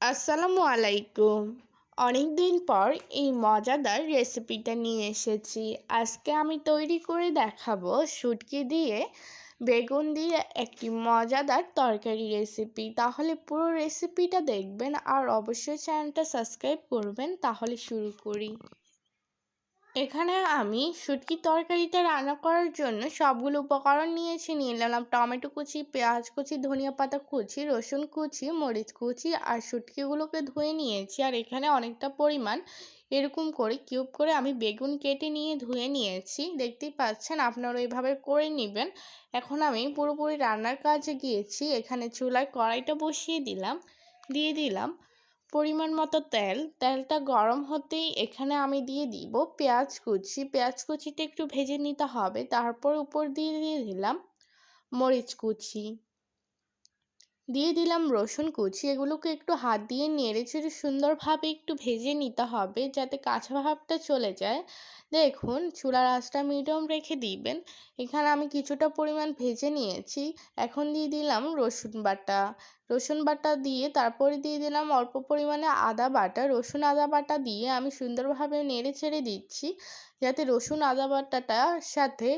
আসসালামু আলাইকুম। অনেক দিন পর এই মজাদার রেসিপিটা নিয়ে এসেছি। আজকে আমি তৈরি করে দেখাবো শুটকি দিয়ে বেগুন দিয়ে একটি মজাদার তরকারি রেসিপি। তাহলে পুরো রেসিপিটা দেখবেন আর অবশ্যই চ্যানেলটা সাবস্ক্রাইব করবেন। তাহলে শুরু করি। এখানে আমি শুটকি তরকারিটা রান্না করার জন্য সবগুলো উপকরণ নিয়েছি। নিয়ে নিলাম টমেটো কুচি, পেঁয়াজ কুচি, ধনিয়া পাতা কুচি, রসুন কুচি, মরিচ কুচি আর শুটকিগুলোকে ধুয়ে নিয়েছি। আর এখানে অনেকটা পরিমাণ এরকম করে কিউব করে আমি বেগুন কেটে নিয়ে ধুয়ে নিয়েছি। দেখতেই পাচ্ছেন আপনারা এইভাবে করে নেবেন। এখন আমি পুরোপুরি রান্নার কাজে গিয়েছি। এখানে চুলায় কড়াইটা বসিয়ে দিলাম। দিয়ে দিলাম। পরিমাণ মতো তেল। তেলটা গরম হতেই এখানে আমি দিয়ে দিব পেঁয়াজ কুচি। পেঁয়াজ কুচিটা একটু ভেজে নিতে হবে। তারপর উপর দিয়ে দিয়ে দিলাম মরিচ কুচি। দিয়ে দিলাম রসুন কুচি। এগুলোকে একটু হাত দিয়ে নেড়ে চেড়ে সুন্দরভাবে একটু ভেজে নিতে হবে যাতে কাঁচা ভাবটা চলে যায়। দেখুন, চুলার আঁচটা মিডিয়াম রেখে দিবেন। এখানে আমি কিছুটা পরিমাণ ভেজে নিয়েছি। এখন দিয়ে দিলাম রসুন বাটা। রসুন বাটা দিয়ে তারপরে দিয়ে দিলাম অল্প পরিমাণে আদা বাটা। রসুন আদা বাটা দিয়ে আমি সুন্দরভাবে নেড়ে ছেড়ে দিচ্ছি যাতে রসুন আদা বাটাটার সাথে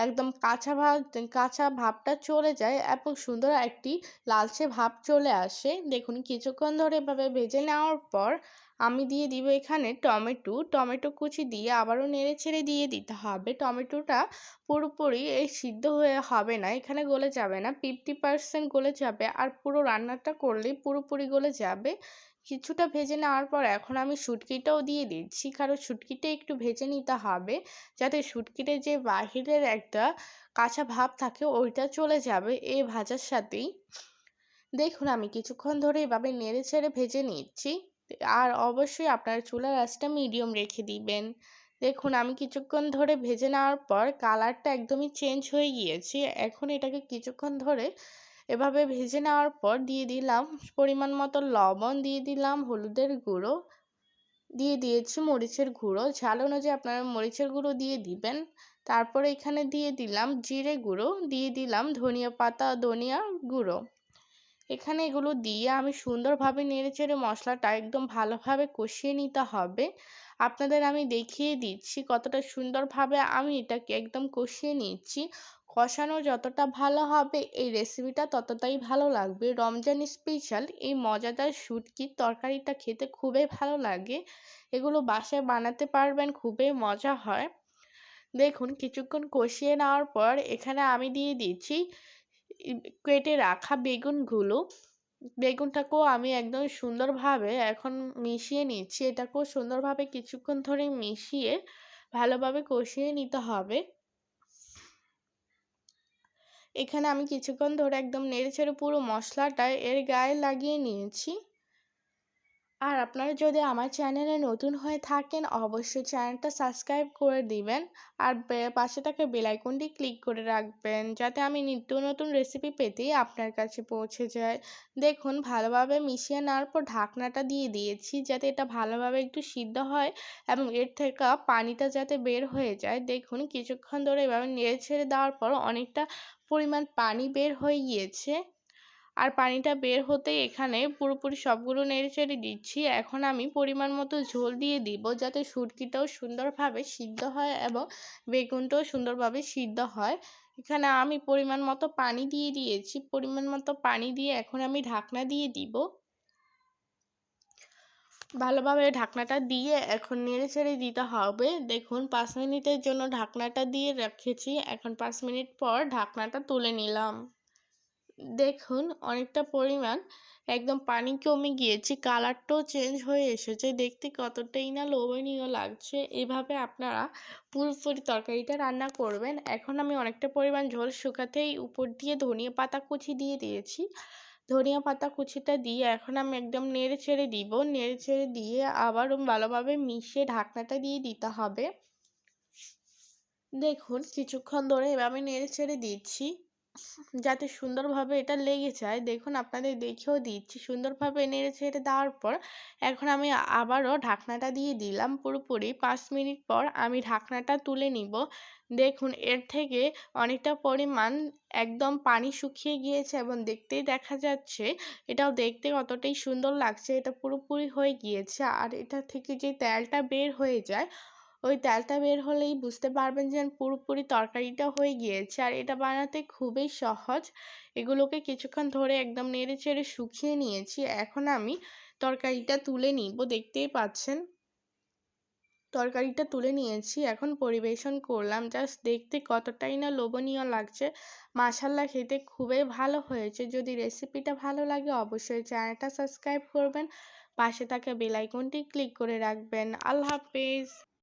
একদম কাঁচা ভাব, কাঁচা ভাবটা চলে যায় এবং সুন্দর একটি লালচে ভাব চলে আসে। দেখুন, কিছুক্ষণ ধরে এভাবে ভেজে নেওয়ার পর আমি দিয়ে দিব এখানে টমেটো। টমেটো কুচি দিয়ে আবারও নেড়ে ছেড়ে দিয়ে দিতে হবে। টমেটোটা পুরোপুরি এই সিদ্ধ হয়ে হবে না, এখানে গলে যাবে না। ফিফটি পার্সেন্ট গলে যাবে আর পুরো রান্নাটা করলেই পুরোপুরি গলে যাবে। কিছুটা ভেজে নেওয়ার পর এখন আমি শুটকিটাও দিয়ে দিচ্ছি, কারণ শুটকিটা একটু ভেজে নিতে হবে, যাতে শুটকিতে যে বাহিরের একটা কাঁচা ভাব থাকে ওইটা চলে যাবে এই ভাজার সাথেই। দেখুন আমি কিছুক্ষণ ধরে এভাবে নেড়ে ছেড়ে ভেজে নিচ্ছি। আর অবশ্যই আপনার চুলার আঁচটা মিডিয়াম রেখে দিবেন। দেখুন, আমি কিছুক্ষণ ধরে ভেজে নেওয়ার পর কালারটা একদমই চেঞ্জ হয়ে গিয়েছে। এখন এটাকে কিছুক্ষণ ধরে এভাবে ভেজে নেওয়ার পর দিয়ে দিলাম পরিমাণ মতো লবণ, দিয়ে দিলাম হলুদের গুঁড়ো, দিয়ে দিয়েছি মরিচের গুঁড়ো। ঝাল অনুযায়ী আপনারা মরিচের গুঁড়ো দিয়ে দিবেন। তারপরে এখানে দিয়ে দিলাম জিরে গুঁড়ো, দিয়ে দিলাম ধনিয়া পাতা, ধনিয়া গুঁড়ো। এখানে এগুলো দিয়ে আমি সুন্দরভাবে নেড়ে চেড়ে মশলাটা একদম ভালোভাবে কষিয়ে নিতে হবে। আপনাদের আমি দেখিয়ে দিচ্ছি কতটা সুন্দরভাবে আমি এটাকে একদম কষিয়ে নিচ্ছি। কষানো যতটা ভালো হবে এই রেসিপিটা ততটাই ভালো লাগবে। রমজান স্পেশাল এই মজাদার শুটকির তরকারিটা খেতে খুবই ভালো লাগে। এগুলো বাসায় বানাতে পারবেন, খুবই মজা হয়। দেখুন, কিছুক্ষণ কষিয়ে নেওয়ার পর এখানে আমি দিয়ে দিচ্ছি কেটে রাখা বেগুনগুলো। বেগুনটাকেও আমি একদম সুন্দরভাবে এখন মিশিয়ে নিচ্ছি। এটাকেও সুন্দরভাবে কিছুক্ষণ ধরে মিশিয়ে ভালোভাবে কষিয়ে নিতে হবে। এখানে আমি কিছুক্ষণ ধরে একদম নেড়ে ছেড়ে পুরো মশলাটা এর গায়ে লাগিয়ে নিয়েছি। আর আপনারা যদি আমার চ্যানেলে নতুন হয়ে থাকেন, অবশ্যই চ্যানেলটা সাবস্ক্রাইব করে দিবেন। আর পাশে থাকা বেলাইকনটি ক্লিক করে রাখবেন, যাতে আমি নিত্য নতুন রেসিপি পেতেই আপনার কাছে পৌঁছে যায়। দেখুন, ভালোভাবে মিশিয়ে নেওয়ার পর ঢাকনাটা দিয়ে দিয়েছি, যাতে এটা ভালোভাবে একটু সিদ্ধ হয় এবং এর থেকে পানিটা যাতে বের হয়ে যায়। দেখুন, কিছুক্ষণ ধরে এভাবে নেড়ে ছেড়ে দেওয়ার পর অনেকটা পরিমাণ পানি বের হয়ে গিয়েছে। আর পানিটা বের হতেই এখানে পুরোপুরি সবগুলো নেড়ে চেড়ে দিচ্ছি। এখন আমি পরিমাণ মতো ঝোল দিয়ে দিব যাতে শুটকিটাও সুন্দরভাবে সিদ্ধ হয় এবং বেগুনটাও সুন্দরভাবে সিদ্ধ হয়। এখানে আমি পরিমাণ মতো পানি দিয়ে দিয়েছি। পরিমাণ মতো পানি দিয়ে এখন আমি ঢাকনা দিয়ে দিব। ভালোভাবে ঢাকনাটা দিয়ে এখন নেড়ে ছেড়ে দিতে হবে। দেখুন, পাঁচ মিনিটের জন্য ঢাকনাটা দিয়ে রেখেছি। এখন পাঁচ মিনিট পর ঢাকনাটা তুলে নিলাম। দেখুন, অনেকটা পরিমাণ একদম পানি কমে গিয়েছে, কালারটাও চেঞ্জ হয়ে এসেছে। দেখতে কতটাই না লোভনীয় লাগছে। এভাবে আপনারা পুরোপুরি তরকারিটা রান্না করবেন। এখন আমি অনেকটা পরিমাণ ঝোল শুকাতেই উপর দিয়ে ধনিয়া পাতা কুচি দিয়ে দিয়েছি। ধনিয়া পাতা কুচিটা দিয়ে এখন আমি একদম নেড়ে ছেড়ে দিব। নেড়ে ছেড়ে দিয়ে আবার ভালোভাবে মিশিয়ে ঢাকনাটা দিয়ে দিতে হবে। দেখুন, কিছুক্ষণ ধরে এভাবে নেড়ে ছেড়ে দিচ্ছি। যাতে সুন্দরভাবে এটা লেগে যায়। দেখুন, আপনাদের দেখেও দিচ্ছি। সুন্দরভাবে নেড়ে ছেড়ে দেওয়ার পর, এখন আমি আবারও ঢাকনাটা দিয়ে দিলাম পুরোপুরি। পাঁচ মিনিট পর আমি ঢাকনাটা তুলে নিব। দেখুন, এর থেকে অনেকটা পরিমাণ একদম পানি শুকিয়ে গিয়েছে এবং দেখতেই দেখা যাচ্ছে, এটাও দেখতে কতটাই সুন্দর লাগছে। এটা পুরোপুরি হয়ে গিয়েছে। আর এটা থেকে যে তেলটা বের হয়ে যায় ওই তেলটা বের হলেই বুঝতে পারবেন যে পুরোপুরি তরকারিটা হয়ে গিয়েছে। আর এটা বানাতে খুবই সহজ। এগুলোকে কিছুক্ষণ ধরে একদম নেড়ে চেড়ে শুকিয়ে নিয়েছি। এখন আমি তরকারিটা তুলে নিব, দেখতেই পাচ্ছেন? তরকারিটা তুলে নিয়েছি, এখন পরিবেশন করলাম। জাস্ট দেখতে কতটাই না লোভনীয় লাগছে। মাসাল্লা খেতে খুবই ভালো হয়েছে। যদি রেসিপিটা ভালো লাগে অবশ্যই চ্যানেলটা সাবস্ক্রাইব করবেন। পাশে থাকা বেলাইকনটি ক্লিক করে রাখবেন। আল্লাহ হাফেজ।